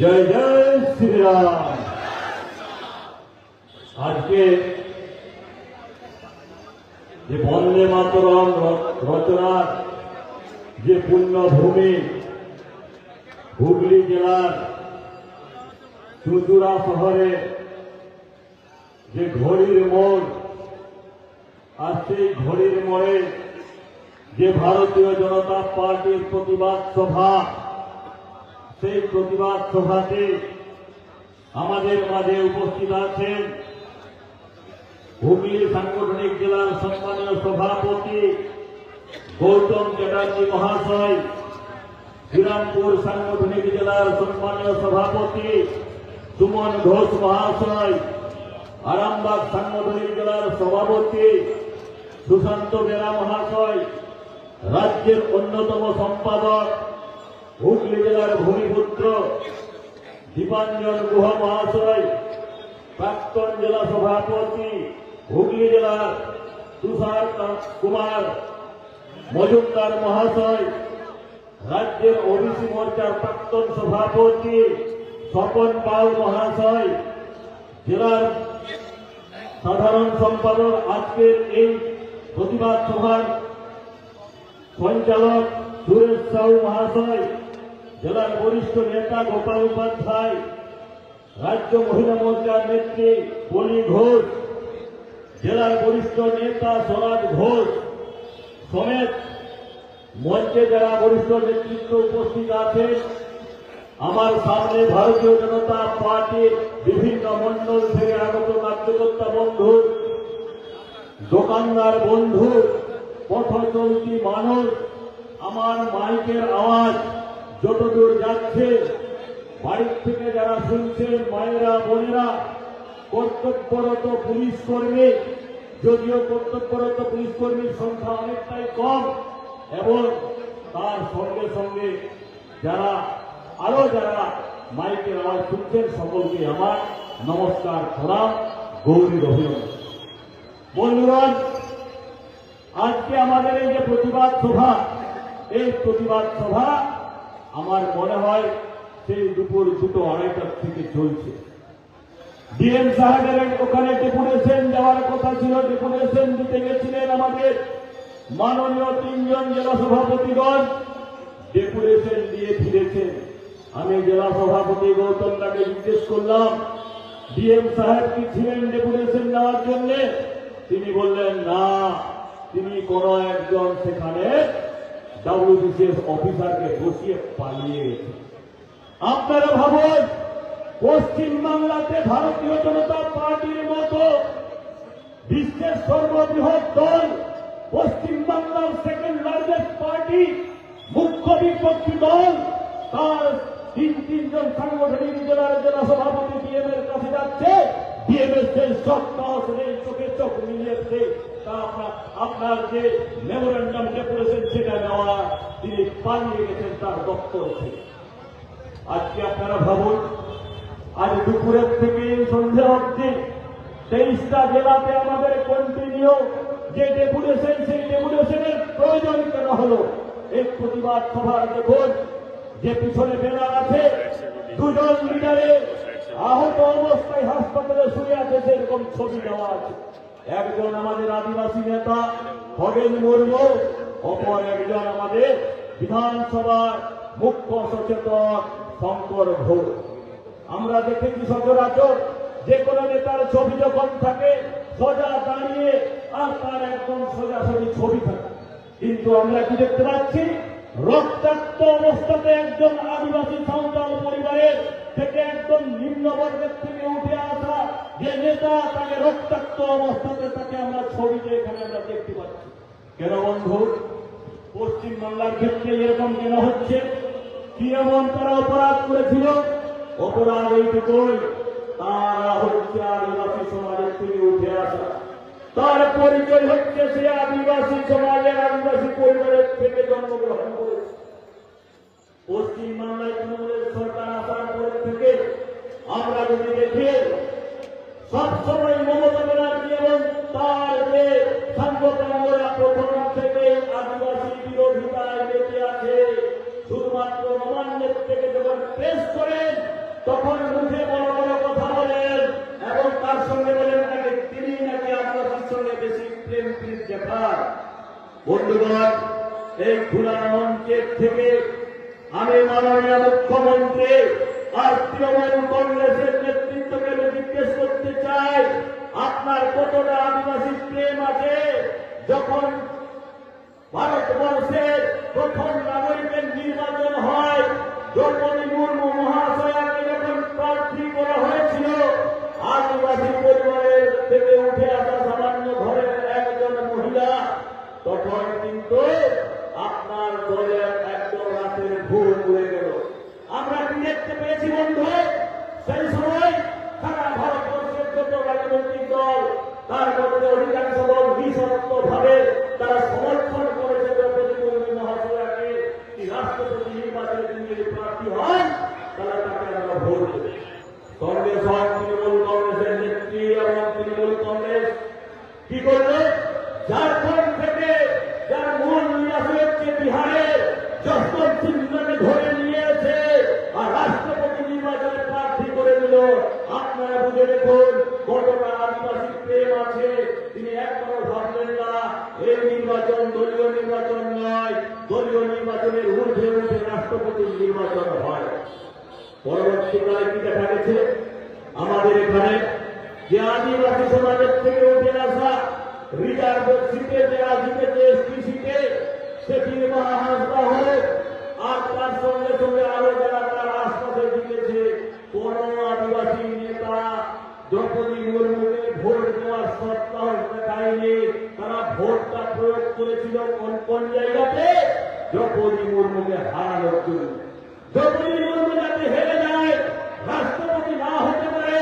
জয় জয় শ্রীরাম। আজকে যে বন্দে মাতরম রচনার যে পুণ্যভূমি হুগলি জেলার চুচুড়া শহরে যে ঘড়ির মোড়, আর সেই ঘড়ির মোড়ে যে ভারতীয় জনতা পার্টির প্রতিবাদ সভা সেই প্রতিবাদ সভাতে আমাদের মাঝে উপস্থিত আছেন হুগলি সাংগঠনিক জেলার সম্মানীয় সভাপতি গৌতম চ্যাটার্জি মহাশয়, শ্রীরামপুর সাংগঠনিক জেলার সম্মানীয় সভাপতি সুমন ঘোষ মহাশয়, আরামবাগ সাংগঠনিক জেলার সভাপতি সুশান্ত বেরা মহাশয়, রাজ্যের অন্যতম সম্পাদক হুগলি জেলার ভূমিপুত্র দীপাঞ্জন গুহ মহাশয়, প্রাক্তন জেলা সভাপতি হুগলি জেলার তুষার কুমার, মজুমদার মহাশয়, রাজ্যের ওবিসি মোর্চার প্রাক্তন সভাপতি স্বপন পাল মহাশয়, জেলার সাধারণ সম্পাদক আজকের এই প্রতিবাদ সভার সঞ্চালক সুরেশ সাউ মহাশয় জেলার বরিষ্ঠ নেতা গোপাল উপাধ্যায়, রাজ্য মহিলা মোর্চার নেত্রী পলি ঘোষ, জেলার বরিষ্ঠ নেতা স্বরাজ ঘোষ সমেত মঞ্চে যারা বরিষ্ঠ নেতৃত্ব উপস্থিত আছেন, আমার সামনে ভারতীয় জনতা পার্টির বিভিন্ন মণ্ডল থেকে আগত কার্যকর্তা বন্ধু, দোকানদার বন্ধু পথ চলতি মানুষ, আমার মাইকের আওয়াজ যতদূর যাচ্ছে, বাড়ির থেকে যারা শুনছেন, মায়েরা, বোনেরা, কর্তব্যরত পুলিশ কর্মী, যদিও কর্তব্যরত পুলিশ কর্মীর সংখ্যা অনেকটাই কম, এবং তার সঙ্গে সঙ্গে যারা আরও যারা মাইকের আওয়াজ শুনছেন, সকলকে আমার নমস্কার, প্রণাম, গৌরী অভিনন্দন। বন্ধুগণ আজকে আমাদের এই যে প্রতিবাদ সভা, এই প্রতিবাদ সভা আমার মনে হয় সেই দুপুর দুটো আড়াইটার থেকে চলছে। ডিএম সাহেবের ওখানে ডেপুটেশন যাওয়ার কথা ছিল, ডেপুটেশন দিতে গেছিলেন আমাদের মাননীয় তিনজন জেলা সভাপতিগণ ডেপুটেশন দিয়ে ফিরেছেন। আমি জেলা সভাপতি গৌতম দাকে জিজ্ঞেস করলাম, ডিএম সাহেব কি ছিলেন ডেপুটেশন নেওয়ার জন্য? তিনি বললেন, না, তিনি কোন একজন সেখানে ডাব্লিউবিসিএস অফিসারকে বসিয়ে পালিয়ে গেছে। আপনারা ভাবুন পশ্চিম বাংলাতে ভারতীয় জনতা পার্টির মতো বিশ্বের সর্ববৃহৎ দল পশ্চিম বাংলার সেকেন্ড লার্জেস্ট পার্টি মুখ্য বিপক্ষী দল, তার তিন, তিনজন সাংগঠনিক জেলার জেলা সভাপতি ডিএম এর কাছে যাচ্ছে। ডিএম এর সেই চোখে চোখ মিলিয়েছে। তা আপনার আপনার যে মেমোরেন্ডাম ডেপুটেশন সেটা নেওয়া, তিনি পালিয়ে গেছেন তার দপ্তর থেকে। আজকে আপনারা ভাবুন, আজ দুপুরের থেকে সন্ধ্যা অবধি তেইশটা জেলাতে আমাদের কন্টিনিউ যে ডেপুটেশন সেই ডেপুটেশনের প্রয়োজন কেন হলো, এই প্রতিবাদ সভার দেখুন যে পিছনে ব্যানার আছে, দুজন লিডারে আহত অবস্থায় হাসপাতালে শুয়ে আছে, সেরকম ছবি দেওয়া আছে। একজন আমাদের আদিবাসী নেতা, খগেন মুর্মু, অপর একজন আমাদের বিধানসভার মুখ্য সচেতক শঙ্কর ঘোষ। আমরা দেখেছি সচরাচর যে কোনো নেতার ছবি যখন থাকে, সোজা দাঁড়িয়ে আর তার একদম সোজাসুজি ছবি থাকে। কিন্তু আমরা কি দেখতে পাচ্ছি? রক্তাক্ত অবস্থাতে একজন আদিবাসী নেতা তাকে রক্তাক্ত অবস্থাতে তাকে আমরা ছবিতে এখানে আমরা দেখতে পাচ্ছি। কেন বন্ধু? পশ্চিম বাংলার ক্ষেত্রে এরকম কেন হচ্ছে? কি এমন তারা অপরাধ করেছিল? অপরাধ এইটুকুই তারা হচ্ছে আদিবাসী সমাজের থেকে উঠে আসা। তার পরিচয় হচ্ছে সে আদিবাসী সমাজের আদিবাসী পরিবারের থেকে জন্মগ্রহণ করেছে। পশ্চিম বাংলায় তৃণমূলের সরকার আসার পর থেকে আমরা যদি দেখি সবসময় মমতা ব্যানার্জি এবং তার সাংবাদিকরা প্রথম থেকে আদিবাসী বিরোধিতায় বেঁচে আছে, শুধুমাত্র রোমান থেকে যখন পেশ করেন, তখন মুখে বড় বড় কথা বলেন এবং তার সঙ্গে বলেন নাকি তিনি নাকি আদিবাসীর সঙ্গে বেশি প্রেম প্রেম দেখার বন্ধুগণ, এই খুলা মঞ্চের থেকে আমি মাননীয় মুখ্যমন্ত্রী আর তৃণমূল কংগ্রেসের নেতৃত্ব চাই আপনার কতটা আদিবাসী প্রেম আছে? যখন ভারতবর্ষের প্রথম নাগরিকের নির্বাচন হয়, দ্রৌপদী মুর্মু মহাশয়াকে রাষ্ট্রপতি নির্বাচনে তিনি যদি প্রার্থী হন তাহলে তাকে আমরা ভোট দেব। কংগ্রেস হয়, তৃণমূল কংগ্রেসের নেত্রী এবং তৃণমূল কংগ্রেস। কি করল ঝাড়খণ্ড থেকে যার মূল নিরাশ হচ্ছে বিহারে, যশবন্ত সিংহকে ধরে নিয়েছে আর রাষ্ট্রপতি নির্বাচনে প্রার্থী করে দিল। আপনারা বুঝে দেখুন, কতটা আদিবাসী প্রেম আছে। তিনি একবারও ভাবলেন না, এই নির্বাচন দলীয় রাষ্ট্রপতির নির্বাচন হয়। পরবর্তীকালে কি দেখা গেছে? আমাদের এখানে যে আদিবাসী সমাজের থেকে উঠে আসা রিজার্ভ সিটে যারা জিতেছে এসপি সিটে সেটির মহাহাসা হলে আর তার সঙ্গে সঙ্গে আরও যারা তার আশপাশে জিতেছে কোন আদিবাসী নেতা, দ্রৌপদী মুর্মুকে ভোট দেওয়ার সত্ত্বেও দেখায়নি। তারা ভোটটা প্রয়োগ করেছিল কোন কোন জায়গাতে? দ্রৌপদী মুর্মুকে হারানোর জন্য দ্রৌপদী মুর্মু যাতে হেরে যায়, রাষ্ট্রপতি না হতে পারে,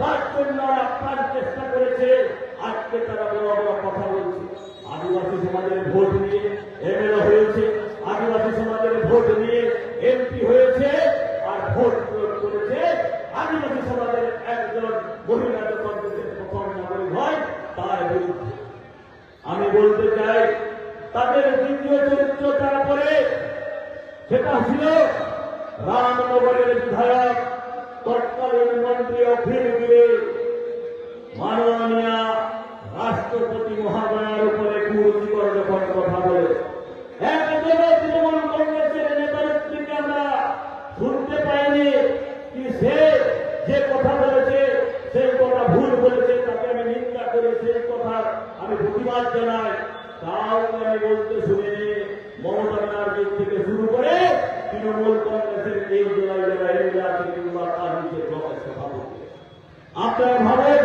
তার জন্য আপনার চেষ্টা করেছে। আজকে তারা বড় বড় কথা বলছে। আদিবাসী সমাজের ভোট নিয়ে এমএলএ হয়েছে। আদিবাসী সমাজের ভোট নিয়ে এমপি হয়েছে আর ভোট প্রয়োগ করেছে আদিবাসী সমাজের একজন মহিলা যখন দেশের প্রথম নাগরিক হয় তার বিরুদ্ধে আমি বলতে চাই তাদের দ্বিতীয় চরিত্র তারপরে সেটা ছিল। রামনগরের বিধায়ক তৎকালীন মন্ত্রী অখিল গিরে মাননীয় রাষ্ট্রপতি মহাদয়ার উপরে কুরুচিকর যখন কথা বলে একজনও তৃণমূল কংগ্রেসের নেতা নেত্রীকে আমরা শুনতে পাইনি কি সে যে কথা বলেছে সেই কথা ভুল বলেছে তাকে আমি নিন্দা করে সেই কথার আমি প্রতিবাদ জানাই তাও আমি বলতে শুনিনি মমতা ব্যানার্জির থেকে শুরু করে তৃণমূল কংগ্রেসের এই জেলায় যারা এরিয়া আছে কিংবা তার নিচে ব্লকের সভাপতি আপনারা ভাবেন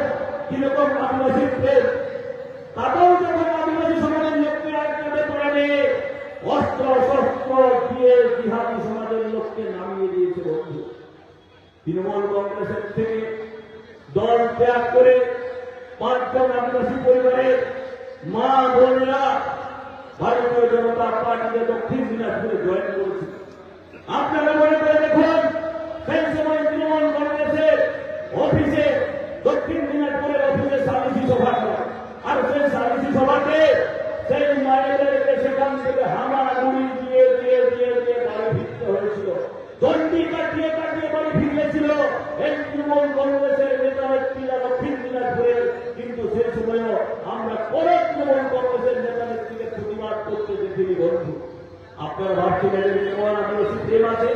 কীরকম আদিবাসী যখন আদিবাসী সমাজের অস্ত্র, শস্ত্র দিয়ে জিহাদি সমাজের লোককে নামিয়ে দিয়েছে বন্ধু। তৃণমূল কংগ্রেসের থেকে দল ত্যাগ করে পাঁচজন আদিবাসী পরিবারের মা, বোনেরা ভারতীয় জনতা পার্টিতে দক্ষিণ দিনাজপুরে জয়েন করেছে। আপনারা মনে করে দেখুন আপনারা ভাবছেন এদের কেমন আদিবাসী প্রেম আছে?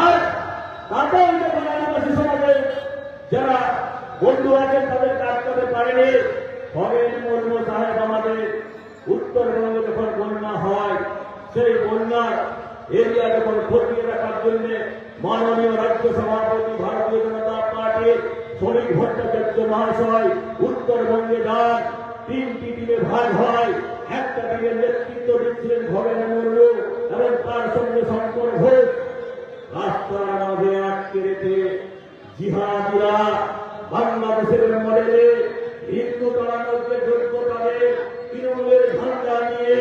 আর তাতেও যখন যারা বন্ধু আছেন কাজ করতে পারেনি। খগেন, মুর্মু সাহেব আমাদের উত্তরবঙ্গে যখন বন্যা হয়, সেই বন্যার এরিয়া যখন খতিয়ে রাখার জন্য মাননীয় রাজ্য সভাপতি ভারতীয় জনতা পার্টির শ্রমিক ভট্টাচার্য মহাশয় উত্তরবঙ্গে যান। তিনটি টিমে ভাগ হয়। একটা টিমের নেতৃত্ব দিচ্ছিলেন খগেন মুর্মু এবং তার সঙ্গে শঙ্কর ঘোষ রাস্তার মাঝে আটকে রেখে জিহাদিরা বাংলাদেশের মডেলে হিন্দু তাড়ানোর যে যোগ্য তাদের তৃণমূলের ঝান্ডা নিয়ে,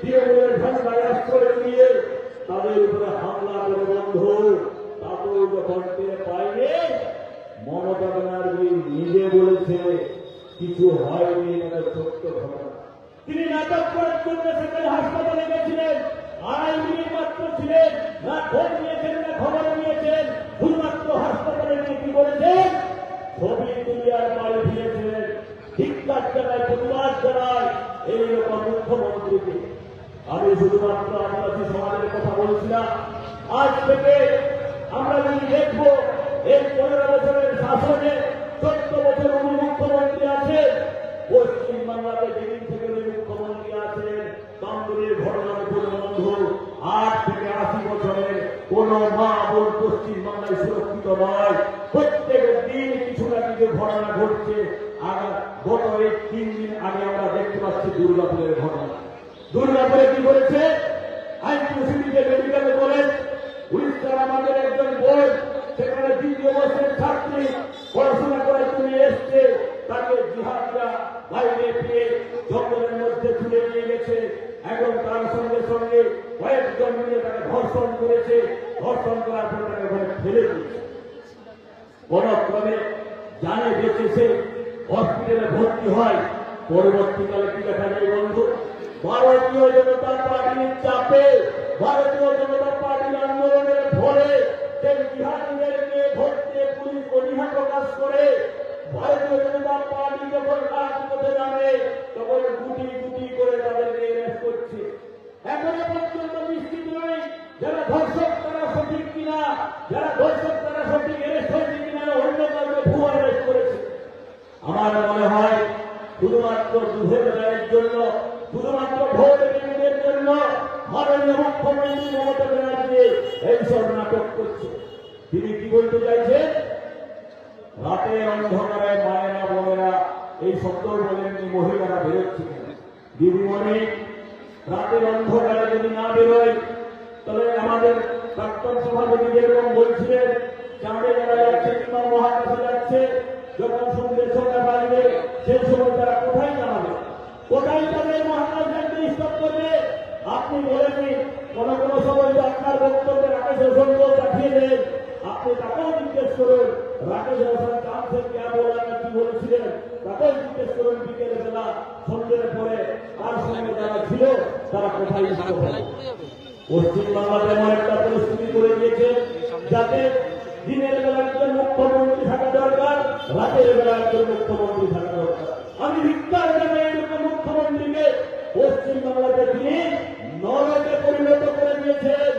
তৃণমূলের ঝান্ডায় আশ্রয় নিয়ে তাদের উপরে হামলা করে বন্ধ। তাতেও যখন পাইনি মমতা ব্যানার্জি নিজে বলেছে কিছু হয়নি মানে সত্য ঘটনা। তিনি নাটক করার জন্য সেখানে হাসপাতালে গেছিলেন। আড়াই মিনিট মাত্র ছিলেন। না ফোন নিয়েছেন না খবর নিয়েছেন। শুধুমাত্র হাসপাতালে নিয়ে কি বলেছেন? ছবি তুলে আর বাড়ি দিয়েছিলেন। ধিকার জানায়, প্রতিবাদ জানায়। এইরকম মুখ্যমন্ত্রীকে। আমি শুধুমাত্র আদিবাসী সমাজের কথা বলছিলাম। আজ থেকে আমরা যদি দেখব এই পনেরো বছরের শাসনে মুখ্যমন্ত্রী আছে। পশ্চিম বাংলাতে যেদিন থেকে উনি মুখ্যমন্ত্রী আছেন কামদুরের ঘটনার বন্ধু। আট থেকে আশি বছরের কোন মা বোন পশ্চিম বাংলায় সুরক্ষিত নয়। প্রত্যেক দিন কিছু না কিছু ঘটনা ঘটছে। আর গত এই তিন দিন আগে আমরা দেখতে পাচ্ছি দুর্গাপুরের ঘটনা। দুর্গাপুরে কি করেছে? আইনপ্রসিডিতে মেডিকেল কলেজ। উড়িষ্যার আমাদের একজন বোন সেখানে দ্বিতীয় বর্ষের ছাত্রী পড়াশোনা করার জন্য ধর্ষণ করেছে ধর্ষণ করার পর তাকে ওখানে ফেলে দিয়েছে। কোনক্রমে জানে বেঁচে সে হসপিটালে ভর্তি হয়। পরবর্তীকালে কি দেখা যায় বন্ধু? ভারতীয় জনতা পার্টির চাপে, ভারতীয় জনতা পার্টির আন্দোলনের ফলে ভারতীয় জনতা পার্টি যখন তখন গুটি গুটি করে তাদেরকে করছে। এখনও পর্যন্ত নিশ্চিত নয় যারা ধর্ষক তারা সঠিক কিনা? যারা ধর্ষক তারা সঠিক অ্যারেস্ট হয়েছে কিনা অন্য কাউকে ভুয়া অ্যারেস্ট করেছে আমার মনে হয় শুধুমাত্র দুধের গায়ের জন্য শুধুমাত্র ভোট কেন্দ্রের জন্য মাননীয় মুখ্যমন্ত্রী মমতা ব্যানার্জি এইসব নাটক করছে তিনি কি বলতে চাইছেন রাতের অন্ধকারে মায়েরা বোনেরা এই শব্দ বলেননি মহিলারা বেরোচ্ছে কেন দিদিমণি রাতের অন্ধকারে যদি না বেরোয়, তবে আমাদের প্রাক্তন সভাপতি যেরকম বলছিলেন, চাঁদে যারা যাচ্ছে কিংবা মহাকাশে যাচ্ছে, যখন সন্ধ্যে ছটা বাজবে সেই সময় তারা কোথায় জানাবে কোথায় তাদের মহাকাশ যাত্রী স্টপ করবে? আপনি বলেননি কোন কোন সময় তো আপনার বক্তব্যে রাকেশ হোসেনকেও পাঠিয়ে দেন। আপনি তাকেও জিজ্ঞেস করুন, রাকেশ হোসেন কাছে কে বলেন কি বলেছিলেন? তাকেও জিজ্ঞেস করুন বিকেলে বেলা সন্ধ্যের পরে তার সঙ্গে যারা ছিল, তারা কোথায় স্টপ হবে পশ্চিম বাংলাতে এমন একটা পরিস্থিতি করে দিয়েছে যাতে দিনের বেলা একজন মুখ্যমন্ত্রী থাকা দরকার, রাতের বেলা একজন মুখ্যমন্ত্রী থাকা দরকার। আমি ভিক্ষার জানাই এরকম মুখ্যমন্ত্রীকে। পশ্চিম বাংলাতে তিনি নরকে পরিণত করে দিয়েছেন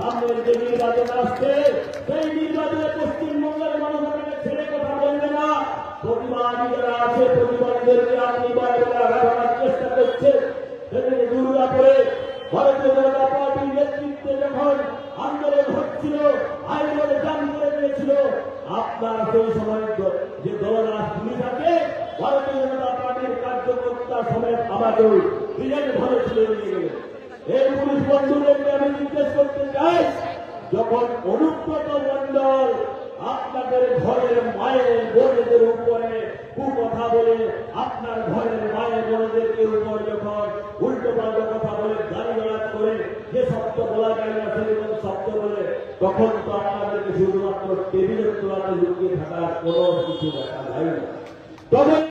সামনের যে নির্বাচন আসছে সেই নির্বাচনে পশ্চিমবঙ্গের মানুষ আপনাকে না প্রতিবাদী যারা আছে প্রতিবাদীদেরকে আপনি চেষ্টা করছেন সেদিকে দুর্গাপুরে ভারতীয় জনতা পার্টির হচ্ছিল আইনের জান করে আপনার সেই সময় যে দলরাজ পুলিশ আছে ভারতীয় জনতা পার্টির কার্যকর্তা সমেত ছিল এই পুলিশ বন্ধুদেরকে আমি জিজ্ঞেস করতে চাই, যখন অনুব্রত মন্ডল আপনাদের ঘরের মায়ের বোনদের উপরে কু কথা বলে, আপনার ঘরের মায়ের বোনদেরকে উপর যখন উল্টো পাল্টো কথা বলে গাড়ি গালাজ করে, যে শব্দ বলা যায় না সেরকম শব্দ বলে, তখন তো আপনাদেরকে শুধুমাত্র টেবিলের তোলাতে লুকিয়ে থাকার কোনো কিছু দেখা যায় না। তবে